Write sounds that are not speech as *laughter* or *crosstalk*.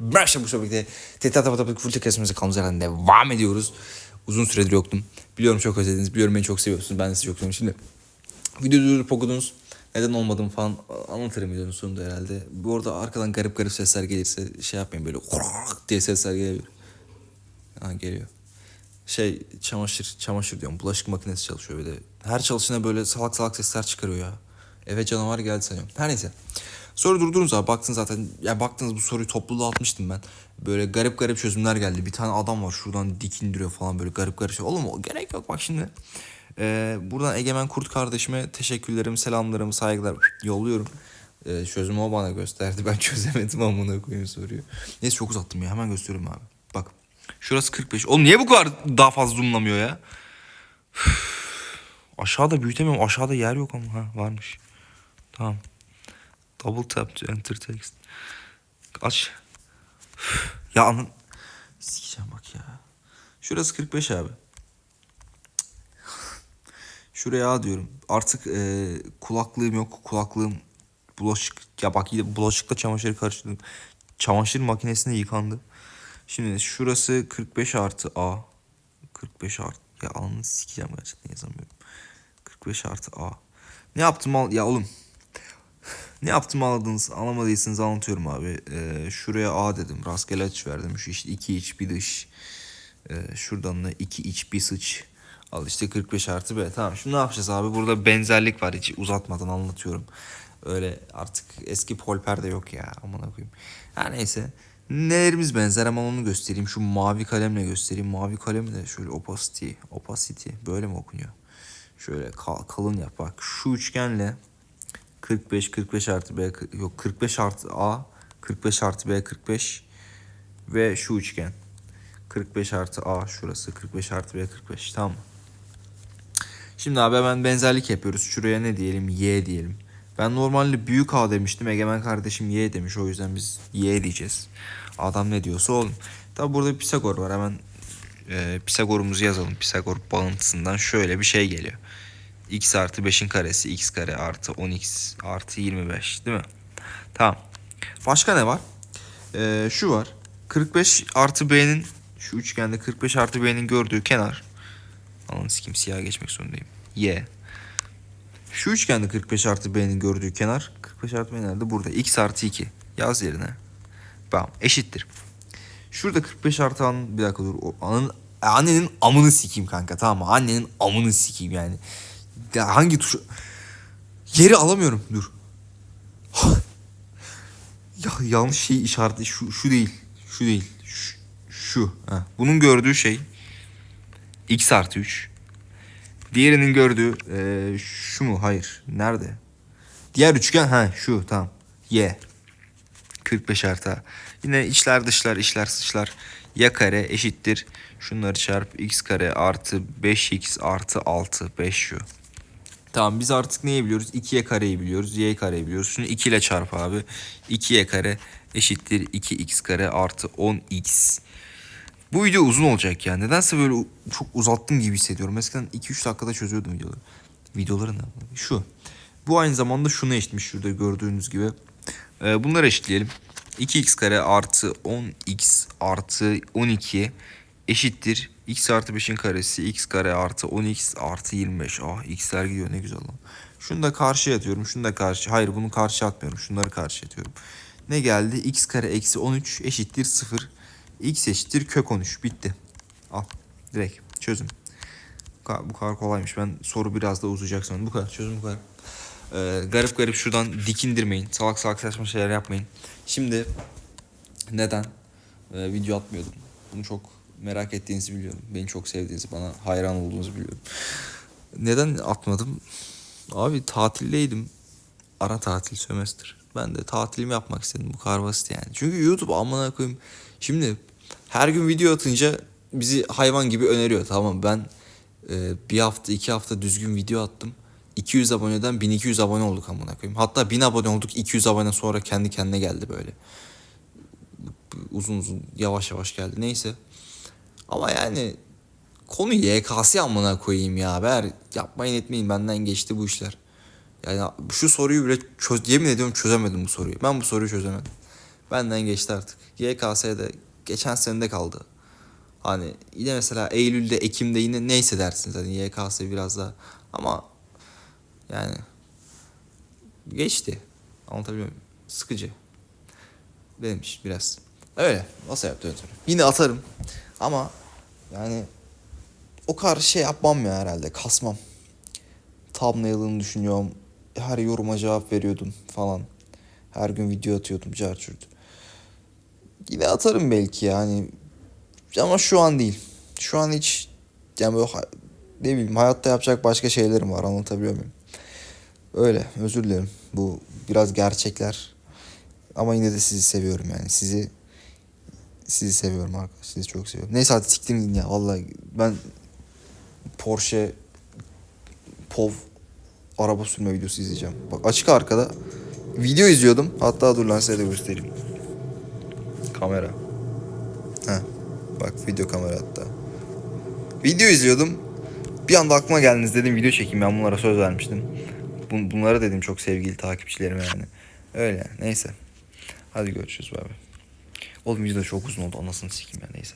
Başla bu sohbette. Tehdit Atabatık Full Kesmesi kanalımız herhalde devam ediyoruz. Uzun süredir yoktum. Biliyorum çok özlediniz. Biliyorum beni çok seviyorsunuz. Ben de sizi çok seviyorum. Şimdi videoyu durdurup okudunuz. Neden olmadığımı falan anlatırım videonun sonunda herhalde. Bu arada arkadan garip garip sesler gelirse şey yapmayın böyle diye sesler gelebilir. Ha geliyor. Şey çamaşır çamaşır diyorum. Bulaşık makinesi çalışıyor de. Her çalışına böyle salak salak sesler çıkarıyor ya. Eve canavar geldi sanıyorum. Her neyse. Soru durdunuz abi baktın zaten. Ya baktınız bu soruyu topluluğa atmıştım ben. Böyle garip garip çözümler geldi. Bir tane adam var şuradan dikindiriyor falan böyle garip garip şey. Oğlum gerek yok bak şimdi. Ee, buradan Egemen Kurt kardeşime teşekkürlerimi, selamlarımı, saygılar yolluyorum. Ee, çözümü o bana gösterdi. *laughs* Ben çözemedim amına koyayım soruyu. Neyse çok uzattım ya. Hemen gösteriyorum abi. Bak. Şurası 45. Oğlum niye bu kadar daha fazla zoomlamıyor ya? Üf. Aşağıda büyütemiyorum. Aşağıda yer yok ama. Ha varmış. Tamam. Double tap to enter text. Aç. Ya anın. Sikeceğim bak ya. Şurası 45 abi. Şuraya diyorum. Artık e, kulaklığım yok. Kulaklığım bulaşık. Ya bak yine bulaşıkla çamaşırı karıştırdım. Çamaşır makinesinde yıkandı. Şimdi şurası 45 artı A. 45 artı. Ya anını sikeceğim gerçekten yazamıyorum. 45 artı A. Ne yaptım al ya oğlum. *laughs* Ne yaptım anladınız anlamadıysanız anlatıyorum abi. Ee, şuraya A dedim. Rastgele açı verdim. Şu işte iki iç bir dış. Ee, şuradan da iki iç bir sıç. Al işte 45 artı B. Tamam şimdi ne yapacağız abi? Burada benzerlik var hiç uzatmadan anlatıyorum. Öyle artık eski polper de yok ya amına koyayım. Her neyse. Nelerimiz benzer ama onu göstereyim. Şu mavi kalemle göstereyim. Mavi kalem de şöyle opacity. Opacity böyle mi okunuyor? Şöyle kal- kalın yap bak. Şu üçgenle 45 45 artı B yok 45 artı A 45 artı B 45 ve şu üçgen 45 artı A şurası 45 artı B 45 tamam mı? Şimdi abi hemen benzerlik yapıyoruz. Şuraya ne diyelim? Y diyelim. Ben normalde büyük A demiştim. Egemen kardeşim Y demiş. O yüzden biz Y diyeceğiz. Adam ne diyorsa oğlum. Tabi burada Pisagor var. Hemen e, Pisagor'umuzu yazalım. Pisagor bağıntısından şöyle bir şey geliyor. X artı 5'in karesi x kare artı 10x artı 25 değil mi? Tamam. Başka ne var? Ee, şu var. 45 artı b'nin şu üçgende 45 artı b'nin gördüğü kenar. Ananı sikim siyah geçmek zorundayım. Y. Şu üçgende 45 artı b'nin gördüğü kenar 45 artı b nerede? Burada. x artı 2. Yaz yerine. Tamam. Eşittir. Şurada 45 artı an bir dakika dur. O anın annenin amını sikeyim kanka tamam mı? Annenin amını sikeyim yani. Ya hangi tuşu? Yeri alamıyorum. Dur. ya yanlış şey işareti şu şu değil. Şu değil. Şu. şu. Ha. Bunun gördüğü şey x artı 3. Diğerinin gördüğü eee, şu mu? Hayır. Nerede? Diğer üçgen ha şu tamam. Y. 45 artı. Yine içler dışlar içler sıçlar. Y kare eşittir. Şunları çarp x kare artı 5x artı 6. 5 şu. Tamam biz artık neyi biliyoruz? 2y kareyi biliyoruz. Y kareyi biliyoruz. Şunu 2 ile çarp abi. 2y kare eşittir 2x kare artı 10x. Bu video uzun olacak ya. Nedense böyle çok uzattım gibi hissediyorum. Eskiden 2-3 dakikada çözüyordum videoları. Videoları ne? Şu. Bu aynı zamanda şuna eşitmiş şurada gördüğünüz gibi. Ee, bunları eşitleyelim. 2x kare artı 10x artı 12 eşittir. X artı 5'in karesi x kare artı 10x artı 25. Ah x'ler gidiyor ne güzel lan. Şunu da karşıya atıyorum. Şunu da karşı. Hayır bunu karşıya atmıyorum. Şunları karşıya atıyorum. Ne geldi? x kare eksi 13 eşittir 0. x eşittir kök 13. Bitti. Al. Direkt çözüm. Bu kadar, kolaymış. Ben soru biraz da uzayacak sonra. Bu kadar. Çözüm bu kadar. Ee, garip garip şuradan dikindirmeyin. Salak salak saçma şeyler yapmayın. Şimdi neden e, video atmıyordum? Bunu çok merak ettiğinizi biliyorum. Beni çok sevdiğinizi, bana hayran olduğunuzu biliyorum. Neden atmadım? Abi tatildeydim. Ara tatil sömestr. Ben de tatilimi yapmak istedim. Bu kadar basit yani. Çünkü YouTube amına koyayım. Şimdi her gün video atınca bizi hayvan gibi öneriyor. Tamam ben e, bir hafta iki hafta düzgün video attım. 200 aboneden 1200 abone olduk amına koyayım. Hatta 1000 abone olduk 200 abone sonra kendi kendine geldi böyle. Uzun uzun yavaş yavaş geldi. Neyse. Ama yani konu YKS amına koyayım ya. Ber yapmayın etmeyin benden geçti bu işler. Yani şu soruyu bile çöz, yemin ediyorum çözemedim bu soruyu. Ben bu soruyu çözemedim. Benden geçti artık. YKS'de geçen senede kaldı. Hani yine mesela Eylül'de, Ekim'de yine neyse dersiniz. Hani YKS biraz daha ama yani geçti. Anlatabiliyor muyum? Sıkıcı. Benim için biraz. Öyle. Nasıl yaptı yöntemi? Yine atarım. Ama yani o kadar şey yapmam ya herhalde. Kasmam. Thumbnail'ını düşünüyorum. Her yoruma cevap veriyordum falan. Her gün video atıyordum. Carçurt. Yine atarım belki yani. Ama şu an değil. Şu an hiç yani böyle ne bileyim hayatta yapacak başka şeylerim var anlatabiliyor muyum? Öyle özür dilerim. Bu biraz gerçekler. Ama yine de sizi seviyorum yani. Sizi sizi seviyorum arkadaşlar. Sizi çok seviyorum. Neyse hadi siktim gidin ya. Vallahi ben Porsche POV araba sürme videosu izleyeceğim. Bak açık arkada video izliyordum. Hatta dur lan size de göstereyim. Kamera. Ha. Bak video kamera hatta. Video izliyordum. Bir anda aklıma geldiniz dedim video çekeyim ben bunlara söz vermiştim. Bun- bunlara dedim çok sevgili takipçilerime yani. Öyle neyse. Hadi görüşürüz bay bay. Oğlum video çok uzun oldu anasını sikeyim ya neyse.